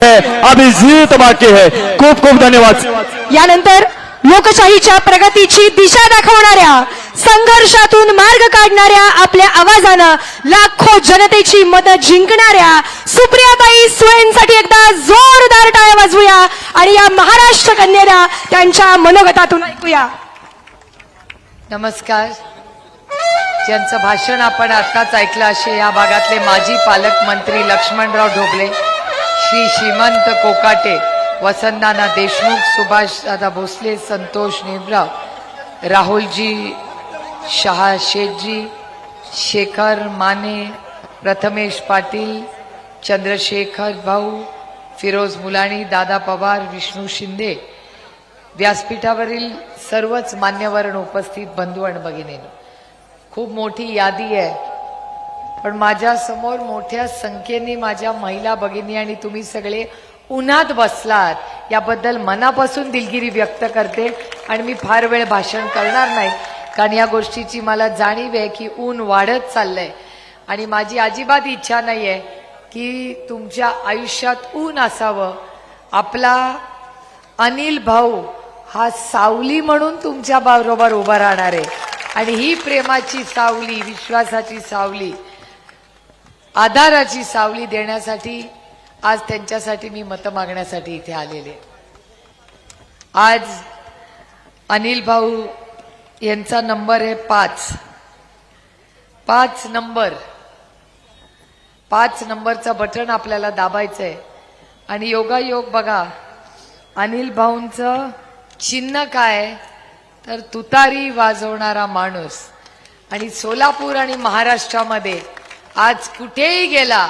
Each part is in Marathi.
है अभी जीत बाकी है। खूप खूप धन्यवाद। यानंतर लोकशाहीच्या प्रगतीची दिशा दाखवणाऱ्या संघर्षातून मार्ग काढणाऱ्या आपल्या आवाजानं लाखो जनतेची मदत जिंकणाऱ्या सुप्रियाताई सुळेंसाठी एकदा जोरदार टाळ्या वाजवूया आणि या महाराष्ट्र कन्येला त्यांच्या मनोगतातून ऐकूया. नमस्कार. ज्यांचं भाषण आपण आत्ताच ऐकलं असे या भागातले माजी पालकमंत्री लक्ष्मणराव ढोबळे श्री श्रीमंत कोकाटे वसंतनाना देशमुख सुभाषदादा भोसले संतोष नेमराव राहुलजी शहा शेठजी शेखर माने प्रथमेश पाटील चंद्रशेखर भाऊ फिरोज मुलाणी दादा पवार विष्णू शिंदे. व्यासपीठावरील सर्वच मान्यवरण उपस्थित बंधू आणि भगिनी खूप मोठी यादी आहे. पण माझ्यासमोर मोठ्या संख्येने माझ्या महिला भगिनी आणि तुम्ही सगळे उन्हात बसलात. याबद्दल मनापासून दिलगिरी व्यक्त करते आणि मी फार वेळ भाषण करणार नाही. कारण या गोष्टीची मला जाणीव आहे की ऊन वाढत चाललंय. आणि माझी अजिबात इच्छा नाही आहे की तुमच्या आयुष्यात ऊन असावं. आपला अनिल भाऊ हा सावली म्हणून तुमच्या बरोबर उभा राहणार आहे. आणि ही प्रेमाची सावली विश्वासाची सावली आधाराची सावली देण्यासाठी आज त्यांच्यासाठी मी मत मागण्यासाठी इथे आलेले. आज अनिल भाऊ यांचा नंबर आहे पाच. पाच नंबर. पाच नंबरचं बटन आपल्याला दाबायचं आहे आणि योगायोग बघा अनिल भाऊंचं चिन्ह काय तर तुतारी वाजवणारा माणूस. आणि सोलापूर आणि महाराष्ट्रामध्ये आज कुठेही गेला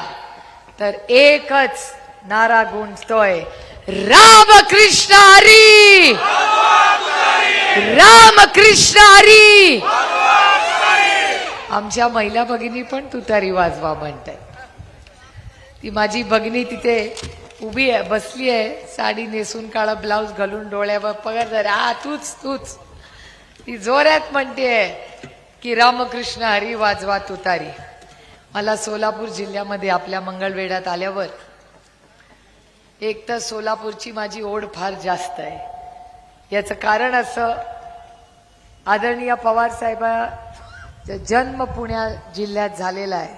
तर एकच नारा गुंजतोय. रामकृष्ण हरी! रामकृष्ण हरी! आमच्या महिला भगिनी पण तुतारी वाजवा म्हणतात ती माझी भगिनी तिथे उभी आहे बसली आहे साडी नेसून काळा ब्लाऊज घालून डोळ्यावर पगार जरा आ तूच तूच. ती जोरात म्हणते की रामकृष्ण हरी वाजवा तुतारी. मला सोलापूर जिल्ह्यामध्ये आपल्या मंगळवेढ्यात आल्यावर एक तर सोलापूरची माझी ओढ फार जास्त आहे. याचं कारण असं आदरणीय पवार साहेबांचा जन्म पुण्या जिल्ह्यात झालेला आहे.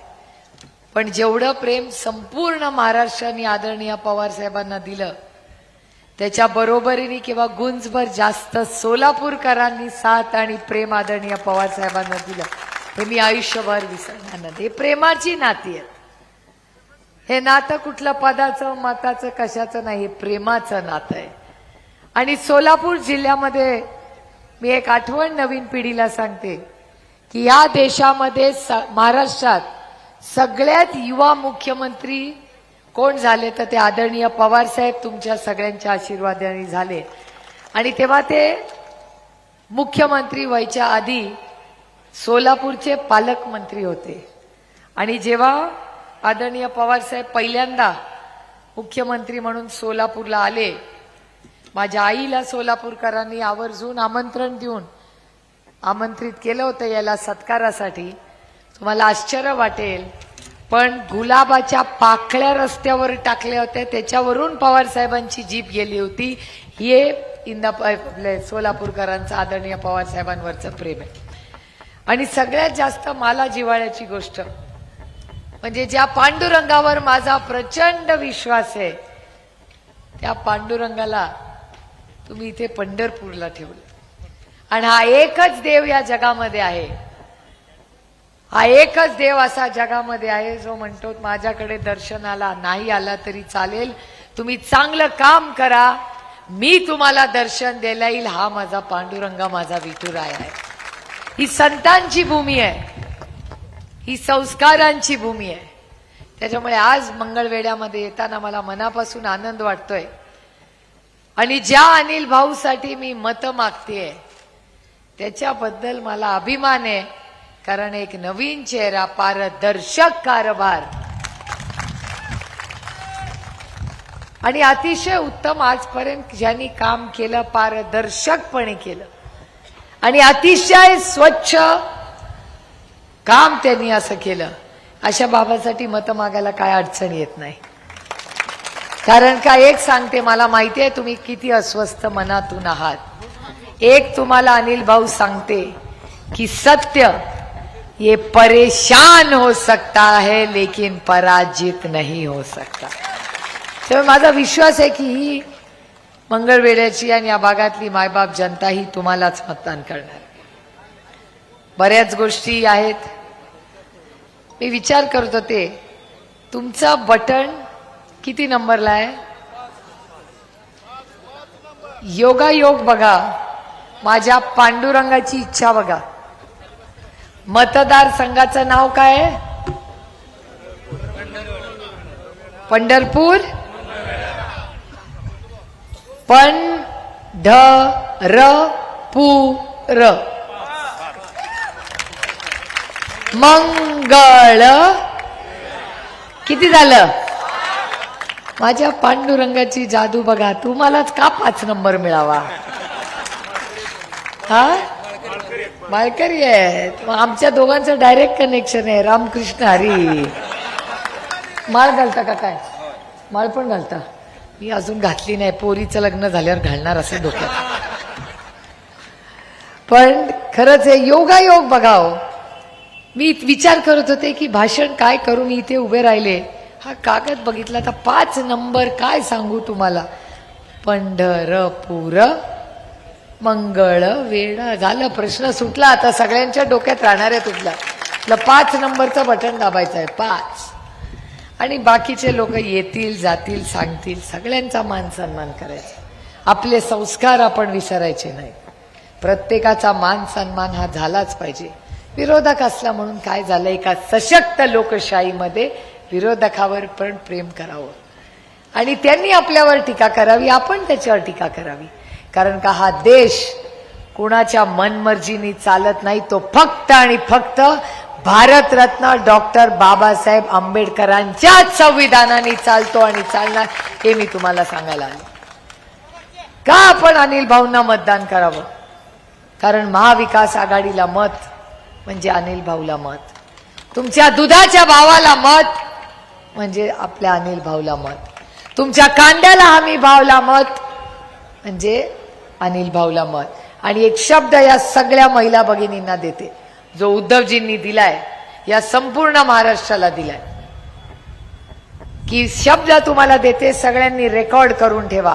पण जेवढं प्रेम संपूर्ण महाराष्ट्राने आदरणीय पवार साहेबांना दिलं त्याच्या बरोबरीने किंवा गुंजभर जास्त सोलापूरकरांनी साथ आणि प्रेम आदरणीय पवार साहेबांना दिलं. हे मी आयुष्यभर विसरणार नाही. हे प्रेमाची नाती आहेत. हे नातं कुठलं पदाचं मताचं कशाचं नाही हे प्रेमाचं नातं आहे. आणि सोलापूर जिल्ह्यामध्ये मी एक आठवण नवीन पिढीला सांगते की या देशामध्ये स- महाराष्ट्रात सगळ्यात युवा मुख्यमंत्री कोण झाले तर ते आदरणीय पवार साहेब तुमच्या सगळ्यांच्या आशीर्वादाने झाले. आणि तेव्हा ते मुख्यमंत्री व्हायच्या आधी सोलापूरचे पालकमंत्री होते. आणि जेव्हा आदरणीय पवारसाहेब पहिल्यांदा मुख्यमंत्री म्हणून सोलापूरला आले माझ्या आईला सोलापूरकरांनी आवर्जून आमंत्रण देऊन आमंत्रित केलं होतं याला सत्कारासाठी. तुम्हाला आश्चर्य वाटेल पण गुलाबाच्या पाकळ्या रस्त्यावर टाकल्या होत्या त्याच्यावरून पवार साहेबांची जीप गेली होती. हे इंदा आपले सोलापूरकरांचं आदरणीय पवार साहेबांवरचं प्रेम आहे. आणि सगळ्यात जास्त मला जिव्हाळ्याची गोष्ट. म्हणजे ज्या पांडुरंगावर माझा प्रचंड विश्वास आहे त्या पांडुरंगाला तुम्ही इथे पंढरपूरला ठेवलं. आणि हा एकच देव या जगामध्ये आहे. हा एकच देव असा जगामध्ये आहे जो म्हणतो माझ्याकडे दर्शनाला नाही आला तरी चालेल. तुम्ही चांगलं काम करा. मी तुम्हाला दर्शन द्यायला येईल हा माझा पांडुरंगा माझा विठुराय आहे. ही संतांची भूमी आहे. ही संस्कारांची भूमी आहे. त्याच्यामुळे आज मंगळवेड्यामध्ये येताना मला मनापासून आनंद वाटतोय. आणि ज्या अनिल भाऊसाठी मी मत मागतेय त्याच्याबद्दल मला अभिमान आहे कारण एक नवीन चेहरा पारदर्शक कारभार. आणि अतिशय उत्तम आजपर्यंत ज्यांनी काम केलं पारदर्शकपणे केलं. आणि अतिशय स्वच्छ काम त्यांनी असं केलं. अशा बाबासाठी मतं मागायला काय अडचण येत नाही. कारण का एक सांगते मला माहिती आहे तुम्ही किती अस्वस्थ मनातून आहात. एक तुम्हाला अनिल भाऊ सांगते की सत्य ये परेशान हो सकता है लेकिन पराजित नहीं हो सकता. तर माझा विश्वास आहे की ही मंगळवेड्याची आणि या भागातली मायबाप जनता ही तुम्हालाच मतदान करणार. बऱ्याच गोष्टी आहेत. मी विचार करत होते तुमचा बटन किती नंबरला आहे? योगायोग बघा. माझ्या पांडुरंगाची इच्छा बघा. मतदार संघाचं नाव काय? आहे पंढरपूर. पण ढ र पू र मंगळ। किती झालं? माझ्या पांडुरंगाची जादू बघा तुम्हालाच का पाच नंबर मिळावा? हा? माळकरी आहेत. आमच्या दोघांचं डायरेक्ट कनेक्शन आहे रामकृष्ण हरी. माळ घालता का काय? माळ पण घालता. मी अजून घातली नाही. पोरीचं लग्न झाल्यावर घालणार असं डोक्यात. पण खरंच हे योगायोग बघाव. मी विचार करत होते की भाषण काय करू? मी इथे उभे राहिले. हा कागद बघितला तर पाच नंबर काय सांगू तुम्हाला? पंढरपूर मंगळ वेळ झालं प्रश्न सुटला. आता सगळ्यांच्या डोक्यात राहणार आहे तुझला पाच नंबरचं बटन दाबायचं आहे. पाच. आणि बाकीचे लोक येतील जातील सांगतील सगळ्यांचा मान सन्मान करायचा. आपले संस्कार आपण विसरायचे नाही प्रत्येकाचा मान सन्मान हा झालाच पाहिजे. विरोधक असला म्हणून काय झालं एका सशक्त लोकशाहीमध्ये विरोधकावर पण प्रेम करावं. आणि त्यांनी आपल्यावर टीका करावी आपण त्याच्यावर टीका करावी. कारण का हा देश कुणाच्या मनमर्जीनी चालत नाही तो फक्त आणि फक्त भारतरत्न डॉक्टर बाबासाहेब आंबेडकरांच्याच संविधानाने चालतो आणि चालणार हे मी तुम्हाला सांगायला आलो. का आपण अनिल भाऊंना मतदान करावं? कारण महाविकास आघाडीला मत म्हणजे अनिल भाऊला मत. तुमच्या दुधाच्या भावाला मत म्हणजे आपल्या अनिल भाऊला मत. तुमच्या कांद्याला हमी भावला मत म्हणजे अनिल भाऊला मत. आणि एक शब्द या सगळ्या महिला भगिनींना देते. जो उद्धवजींनी दिलाय या संपूर्ण महाराष्ट्राला दिलाय. की शब्द तुम्हाला देते सगळ्यांनी रेकॉर्ड करून ठेवा.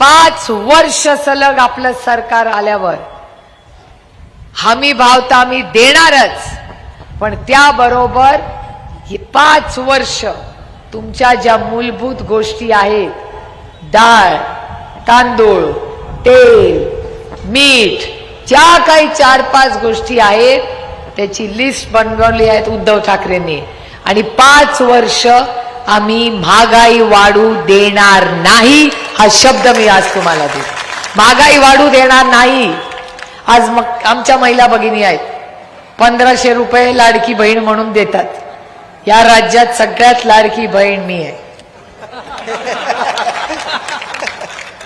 पाच वर्ष सलग आपलं सरकार आल्यावर हमी भाव तर आम्ही देणारच पण त्याबरोबर ही पाच वर्ष तुमच्या ज्या मूलभूत गोष्टी आहेत डाळ तांदूळ तेल मीठ ज्या काही चार पाच गोष्टी आहेत त्याची लिस्ट बनवली आहेत उद्धव ठाकरेंनी. आणि पाच वर्ष आम्ही महागाई वाढू देणार नाही हा शब्द मी आज तुम्हाला देतो. महागाई वाढू देणार नाही. आज मग आमच्या महिला भगिनी आहेत. पंधराशे रुपये लाडकी बहीण म्हणून देतात. या राज्यात सगळ्यात लाडकी बहीण मी आहे.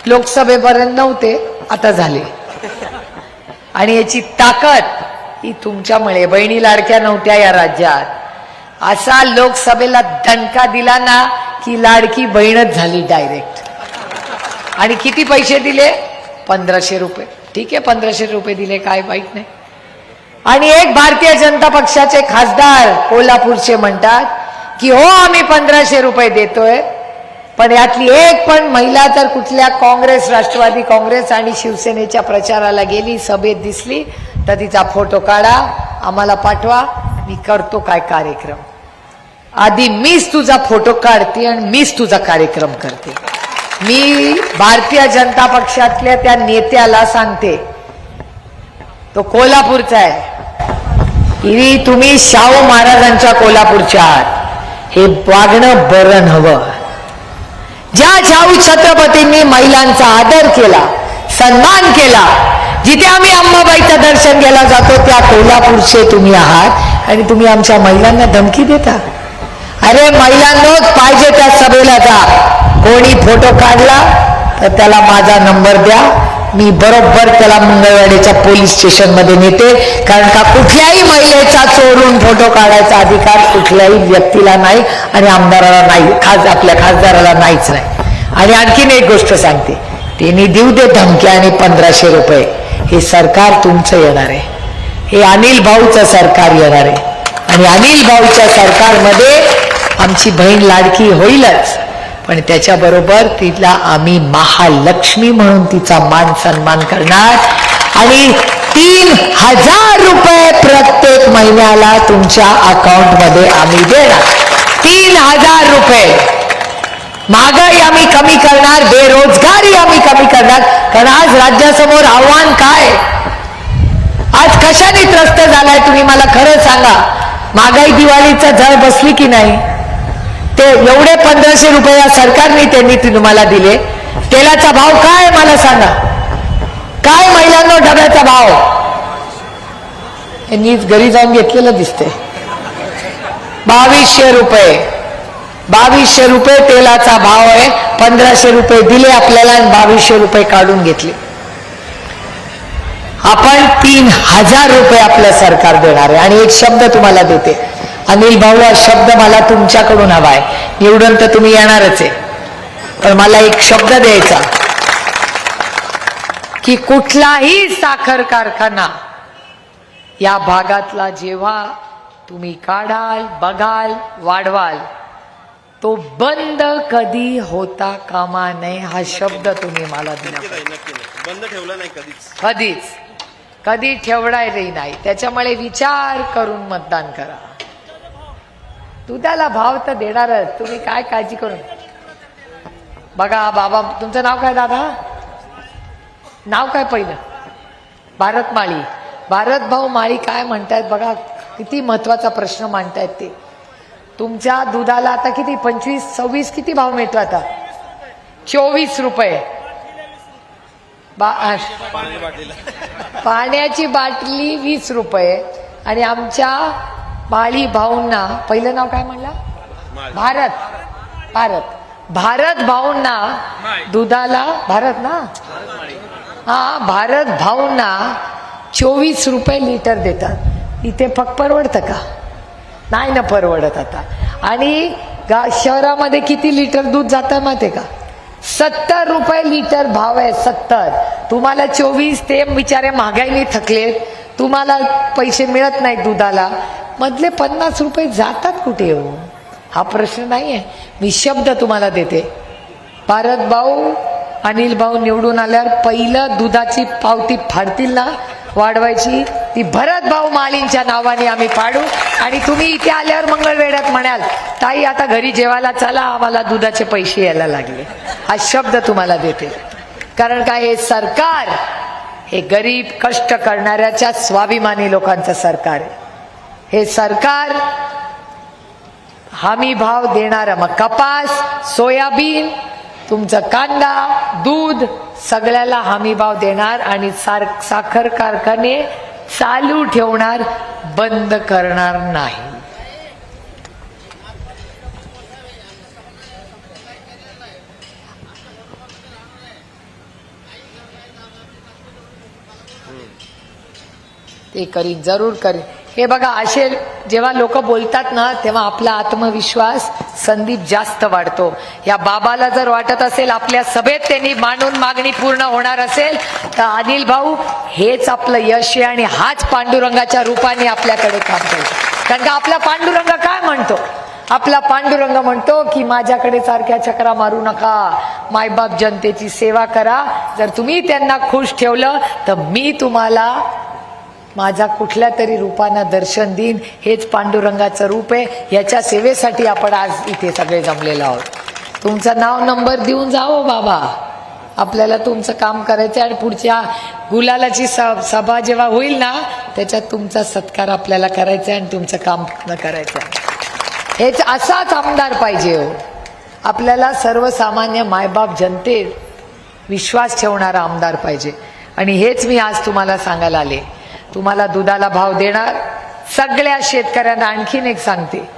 लोकसभेपर्यंत नव्हते आता झाले. आणि याची ताकद ही तुमच्यामुळे. बहिणी लाडक्या नव्हत्या या राज्यात. असा लोकसभेला दणका दिला ना की लाडकी बहीणच झाली डायरेक्ट आणि किती पैसे दिले? पंधराशे रुपये. ठीक आहे पंधराशे रुपये दिले काय वाईट नाही. आणि एक भारतीय जनता पक्षाचे खासदार कोल्हापूरचे म्हणतात की हो आम्ही पंधराशे रुपये देतोय पण यातली एक पण महिला तर कुठल्या काँग्रेस राष्ट्रवादी काँग्रेस आणि शिवसेनेच्या प्रचाराला गेली सभेत दिसली तर तिचा फोटो काढा आम्हाला पाठवा मी करतो काय कार्यक्रम. आधी मीच तुझा फोटो काढते आणि मीच तुझा कार्यक्रम करते. मी भारतीय जनता पक्षातल्या त्या नेत्याला सांगते तो कोल्हापूरचा आहे. की तुम्ही शाहू महाराजांच्या कोल्हापूरच्या आहात. हे वागणं बरं नवं ज्या शाहू छत्रपतींनी महिलांचा आदर केला सन्मान केला जिथे आम्ही अंबाबाईचं दर्शन घ्यायला जातो त्या कोल्हापूरचे तुम्ही आहात आणि तुम्ही आमच्या महिलांना धमकी देता. अरे महिलांनाच पाहिजे त्या सभेला जा. कोणी फोटो काढला तर त्याला माझा नंबर द्या. मी बरोबर त्याला मंगळवाडीच्या पोलीस स्टेशनमध्ये नेते कारण का कुठल्याही महिलेचा चोरून फोटो काढायचा अधिकार कुठल्याही व्यक्तीला नाही आणि आमदाराला नाही खास आपल्या खासदाराला नाहीच नाही. आणि आणखीन एक गोष्ट सांगते त्यांनी देऊ दे धमक्या आणि पंधराशे रुपये. हे सरकार तुमचं येणार आहे. हे अनिल भाऊचं सरकार येणार आहे. आणि अनिल भाऊच्या सरकारमध्ये आमची बहीण लाडकी होईलच. पण त्याच्याबरोबर तिला आम्ही महालक्ष्मी म्हणून तिचा मान सन्मान करणार. आणि तीन हजार रुपये प्रत्येक महिन्याला तुमच्या अकाउंटमध्ये आम्ही देणार. तीन हजार रुपये. महागाई आम्ही कमी करणार बेरोजगारी आम्ही कमी करणार. कारण आज राज्यासमोर आव्हान काय? आज कशाने त्रस्त झालाय तुम्ही मला खरं सांगा. महागाई दिवाळीचा जळ बसली की नाही? ते एवढे पंधराशे रुपये या सरकारने त्यांनी तुम्हाला दिले. तेलाचा भाव काय मला सांगा. काय महिलांना डब्याचा भाव? यांनी घरी जाऊन घेतलेलं दिसते बावीसशे रुपये. बावीसशे रुपये तेलाचा भाव आहे. पंधराशे रुपये दिले आपल्याला आणि बावीसशे रुपये काढून घेतले. आपण तीन हजार रुपये आपलं सरकार देणार आहे. आणि एक शब्द तुम्हाला देते. अनिल भाऊ हा शब्द मला तुमच्याकडून हवा आहे निवडून तर तुम्ही येणारच आहे. पण मला एक शब्द द्यायचा. की कुठलाही साखर कारखाना या भागातला जेव्हा तुम्ही काढाल बघाल वाढवाल तो बंद कधी होता कामा नये हा शब्द तुम्ही मला दिला बंद ठेवला नाही कधीच. कधीच. कधी ठेवणारही नाही. त्याच्यामुळे विचार करून मतदान करा. दुधाला भाव तर देणारच. तुम्ही काय काळजी करून बघा बाबा तुमचं नाव काय दादा? नाव काय पहिलं? भारत माळी. भारत भाऊ माळी काय म्हणतायत बघा किती महत्त्वाचा प्रश्न मांडतायत ते. तुमच्या दुधाला आता किती? पंचवीस सव्वीस किती भाव मिळतो आता? चोवीस रुपये. बा पाण्याची बाटली वीस रुपये आणि आमच्या माळी भाऊंना पहिलं नाव काय म्हणलं? भारत. भारत. भारत भाऊंना दुधाला भारत ना? हा भारत भाऊंना चोवीस रुपये लिटर देतात. इथे फक्त परवडतं का? नाही ना परवडत आता. आणि गा शहरामध्ये किती लिटर दूध जातं माहिती का? सत्तर रुपये लिटर भाव आहे सत्तर. तुम्हाला चोवीस ते बिचारे महागाईने थकलेत तुम्हाला पैसे मिळत नाहीत दुधाला. मधले पन्नास रुपये जातात कुठे हो? हा प्रश्न नाही आहे मी शब्द तुम्हाला देते. भारत भाऊ अनिल भाऊ निवडून आल्यावर पहिलं दुधाची पावती फाडतील ना? वाढवायची. ती भरत भाऊ मालींच्या नावाने आम्ही पाडू. आणि तुम्ही इथे आल्यावर मंगळवेड्यात म्हणाल ताई आता घरी जेवायला चला आम्हाला दुधाचे पैसे यायला लागले. हा शब्द तुम्हाला देते. कारण काय हे सरकार हे गरीब कष्ट करणाऱ्याच्या स्वाभिमानी लोकांचं सरकार आहे. हे सरकार हमी भाव देणारं मग कपास सोयाबीन तुमचं कांदा दूध सगळ्याला हमी भाव देणार आणि सार साखर कारखाने चालू ठेवणार बंद करणार नाही. ते करीन जरूर करीन हे बघा असे जेव्हा लोक बोलतात ना तेव्हा आपला आत्मविश्वास संदीप जास्त वाढतो. या बाबाला जर वाटत असेल आपल्या सभेत त्यांनी मांडून मागणी पूर्ण होणार असेल तर अनिल भाऊ हेच आपलं यश आहे आणि हाच पांडुरंगाच्या रूपाने आपल्याकडे काम करतो कारण का आपला पांडुरंग काय म्हणतो? आपला पांडुरंग म्हणतो की माझ्याकडे सारख्या चक्रा मारू नका. मायबाप जनतेची सेवा करा. जर तुम्ही त्यांना खुश ठेवलं तर मी तुम्हाला माझा कुठल्या तरी रूपानं दर्शन देईन हेच पांडुरंगाचं रूप आहे. याच्या सेवेसाठी आपण आज इथे सगळे जमलेलो आहोत. तुमचं नाव नंबर देऊन जाओ हो बाबा. आपल्याला तुमचं काम करायचं आणि पुढच्या गुलालाची स- सभा जेव्हा होईल ना त्याच्यात तुमचा सत्कार आपल्याला करायचा आहे आणि तुमचं काम करायचं आहे. हेच असाच आमदार पाहिजे हो. आपल्याला सर्वसामान्य मायबाप जनतेत विश्वास ठेवणारा आमदार पाहिजे. आणि हेच मी आज तुम्हाला सांगायला आले. तुम्हाला दुधाला भाव देणार. सगळ्या शेतकऱ्यांना आणखीन एक सांगते.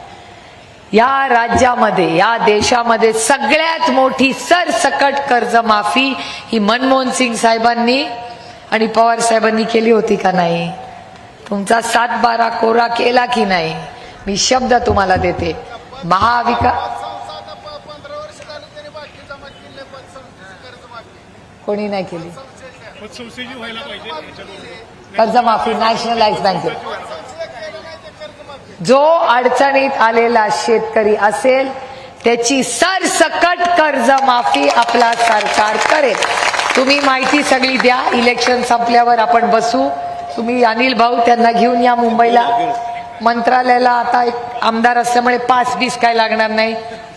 या राज्यामध्ये या देशामध्ये सगळ्यात मोठी सरसकट कर्जमाफी ही मनमोहन सिंग साहेबांनी आणि पवार साहेबांनी केली होती का नाही? तुमचा सात बारा कोरा केला की नाही? मी शब्द तुम्हाला देते. महाविकास कोणी नाही केली. कर्जमाफी नॅशनलाइज बँकेत जो अडचणीत आलेला शेतकरी असेल त्याची सरसकट कर्जमाफी आपला सरकार करेल. तुम्ही माहिती सगळी द्या इलेक्शन संपल्यावर आपण बसू. तुम्ही अनिल भाऊ त्यांना घेऊन या मुंबईला. मंत्रालयाला आता एक आमदार असल्यामुळे पास बीस काय लागणार नाही.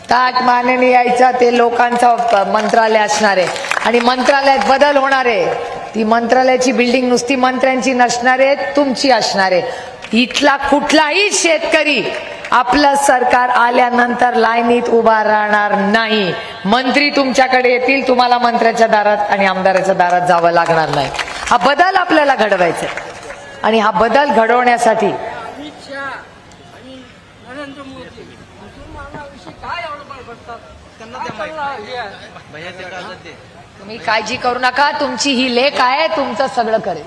ताट मानेने यायचा ते लोकांचा मंत्रालय असणार आहे. आणि मंत्रालयात बदल होणार आहे. ती मंत्रालयाची बिल्डिंग नुसती मंत्र्यांची नसणार आहे तुमची असणार आहे इथला कुठलाही शेतकरी आपलं सरकार आल्यानंतर लाईनीत उभा राहणार नाही. मंत्री तुमच्याकडे येतील तुम्हाला मंत्र्याच्या दारात आणि आमदाराच्या दारात जावं लागणार नाही. हा बदल आपल्याला घडवायचा आहे. आणि हा बदल घडवण्यासाठी काय हे. तुम्ही काळजी करू नका तुमची ही लेख आहे तुमचं सगळं करेल.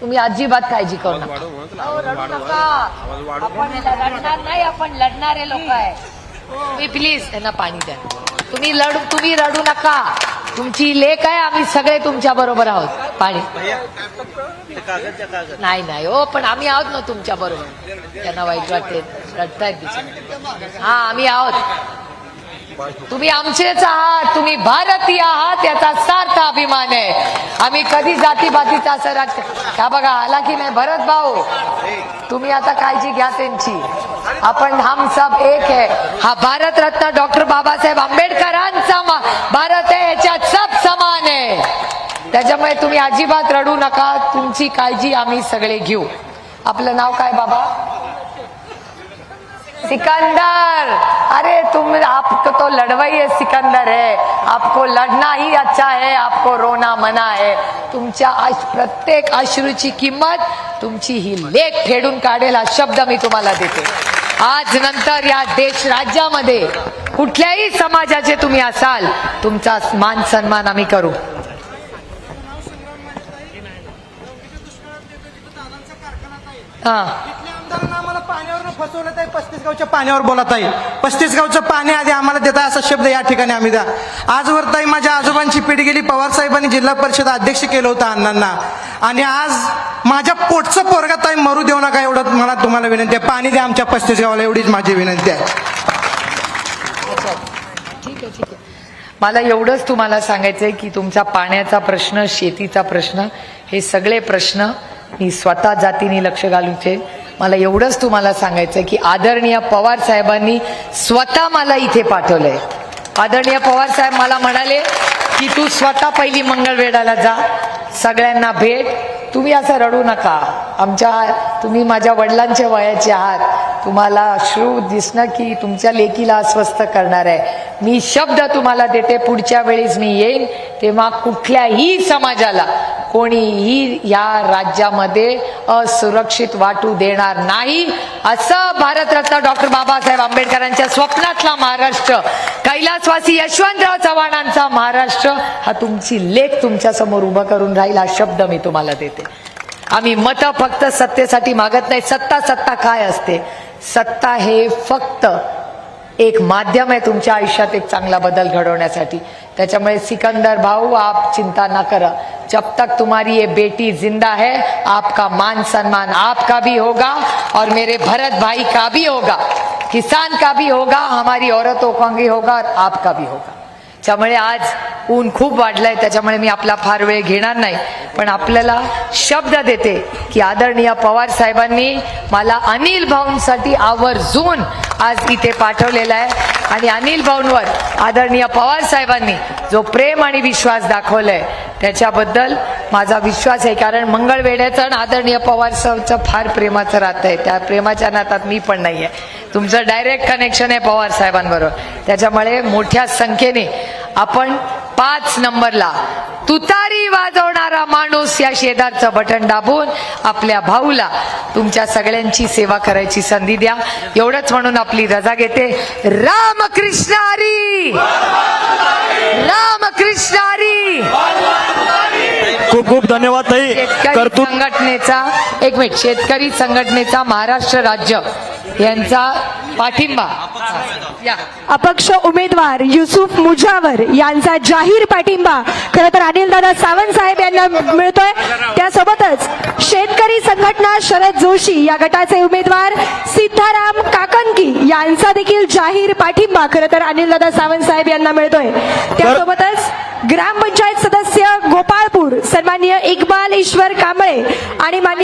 तुम्ही अजिबात काळजी करू नका. अहो, रडू नका. आपण लढणार नाही आपण लढणारे लोक आहे. तुम्ही प्लीज त्यांना पाणी द्या. तुम्ही लढू तुम्ही रडू नका. तुमची ही लेख आहे आम्ही सगळे तुमच्या बरोबर आहोत. पाणी. नाही नाही हो पण आम्ही आहोत ना तुमच्या बरोबर. त्यांना वाईट वाटते रडतायत बिचारे. हा आम्ही आहोत. तुम्ही आमचेच आहात तुम्ही भारतीय आहात याचा सार्थ अभिमान आहे. आम्ही कधी जातीबातीचा असं राज का बघा आला की नाही भरत भाऊ? तुम्ही आता काळजी घ्या त्यांची. आपण हम सब एक है हा भारतरत्न डॉक्टर बाबासाहेब आंबेडकरांचा भारत आहे याच्यात सब समान आहे. त्याच्यामुळे तुम्ही अजिबात रडू नका तुमची काळजी आम्ही सगळे घेऊ. आपलं नाव काय बाबा? सिकंदर। अरे तुम आपको तो लड़वाई है सिकंदर है। आपको लढना ही अच्छा है आपको रोना मना है। तुमच्या प्रत्येक अश्रूची किंमत तुमची ही लेख फेडून काढेल हा शब्द मी तुम्हाला देते. आज नंतर या देश राज्यामध्ये कुठल्याही समाजाचे तुम्ही असाल तुमचा मान सन्मान आम्ही करू. हा. पाण्यावर फसवलं आहे पस्तीस गावच्या पाण्यावर बोलत ताई पस्तीस गावचं पाणी आधी आम्हाला देता असा शब्द या ठिकाणी आम्ही द्या. आजवर ताई माझ्या आजोबांची पिढी गेली पवार साहेबांनी जिल्हा परिषद अध्यक्ष केलं होतं अण्णांना. आणि आज माझ्या पोटचं पोरगा ताई मरू देऊ नका एवढं मला तुम्हाला विनंती आहे. पाणी द्या आमच्या पस्तीस गावाला एवढीच माझी विनंती आहे. ठीक आहे ठीक आहे. मला एवढंच तुम्हाला सांगायचंय की तुमचा पाण्याचा प्रश्न शेतीचा प्रश्न हे सगळे प्रश्न मी स्वतः जातीने लक्ष घालूचे मला एवढंच तुम्हाला सांगायचं की आदरणीय पवार साहेबांनी स्वतः मला इथे पाठवलंय. आदरणीय पवार साहेब मला म्हणाले की तू स्वतः पहिली मंगळवेढाला जा. सगळ्यांना भेट. तुम्ही असं रडू नका. आमच्या तुम्ही माझ्या वडिलांच्या वयाचे आहात. तुम्हाला अश्रू दिसणं की तुमच्या लेकीला अस्वस्थ करणार आहे. मी शब्द तुम्हाला देते. पुढच्या वेळेस मी येईन. तेव्हा कुठल्याही समाजाला कोणीही या राज्यामध्ये असुरक्षित वाटू देणार नाही. असं भारतरत्न डॉक्टर बाबासाहेब आंबेडकरांच्या स्वप्नातला महाराष्ट्र. कैलासवासी यशवंतराव चव्हाणांचा महाराष्ट्र. हा तुमची लेख तुमच्यासमोर उभं करून राहील हा शब्द मी तुम्हाला देते. आम्ही मतं फक्त सत्तेसाठी मागत नाही सत्ता सत्ता काय असते? सत्ता हे फक्त एक माध्यम आहे तुमच्या आयुष्यात एक चांगला बदल घडवण्यासाठी. त्याच्यामुळे सिकंदर भाऊ आप चिंता न करो. जब तक तुम्हारी ये बेटी जिंदा है आपका मान सम्मान आपका भी होगा और मेरे भरत भाई का भी होगा किसान का भी होगा हमारी औरतों का भी होगा और आपका भी होगा. त्यामुळे आज ऊन खूप वाढलंय त्याच्यामुळे मी आपला फार वेळ घेणार नाही. पण आपल्याला शब्द देते की आदरणीय पवार साहेबांनी मला अनिल भाऊंसाठी आवर्जून आज इथे पाठवलेला आहे. आणि अनिल भाऊंवर आदरणीय पवार साहेबांनी जो प्रेम आणि विश्वास दाखवलाय त्याच्याबद्दल माझा विश्वास आहे. कारण मंगळवेड्याचं आणि आदरणीय पवार साहेबचं फार प्रेमाचं राहत आहे. त्या प्रेमाच्या नातात मी पण नाही आहे तुमचं डायरेक्ट कनेक्शन आहे पवार साहेबांबरोबर. त्याच्यामुळे मोठ्या संख्येने आपण पाच नंबरला तुतारी वाजवणारा माणूस या शेजारचं बटन दाबून आपल्या भाऊला तुमच्या सगळ्यांची सेवा करायची संधी द्या. एवढंच म्हणून आपली रजा घेते. रामकृष्ण हरी! रामकृष्ण हरी! खूप खूप धन्यवाद ताई. संघटनेचा एक मिनिट शेतकरी संघटनेचा महाराष्ट्र राज्य यांचा पाठिंबा. या. अपक्ष उमेदवार युसुफ मुजावर यांचा जाहीर पाठिंबा. खरं तर अनिलदादा सावंत साहेब यांना मिळतोय. त्यासोबतच शेतकरी संघटना शरद जोशी या गटाचे उमेदवार सिद्धाराम काकनकी यांचा देखील जाहीर पाठिंबा. खरं तर अनिलदादा सावंत साहेब यांना मिळतोय. त्यासोबतच ग्रामपंचायत सदस्य गोपाळपूर सन्मान्य इक्बाल ईश्वर कांबळे आणि मान्य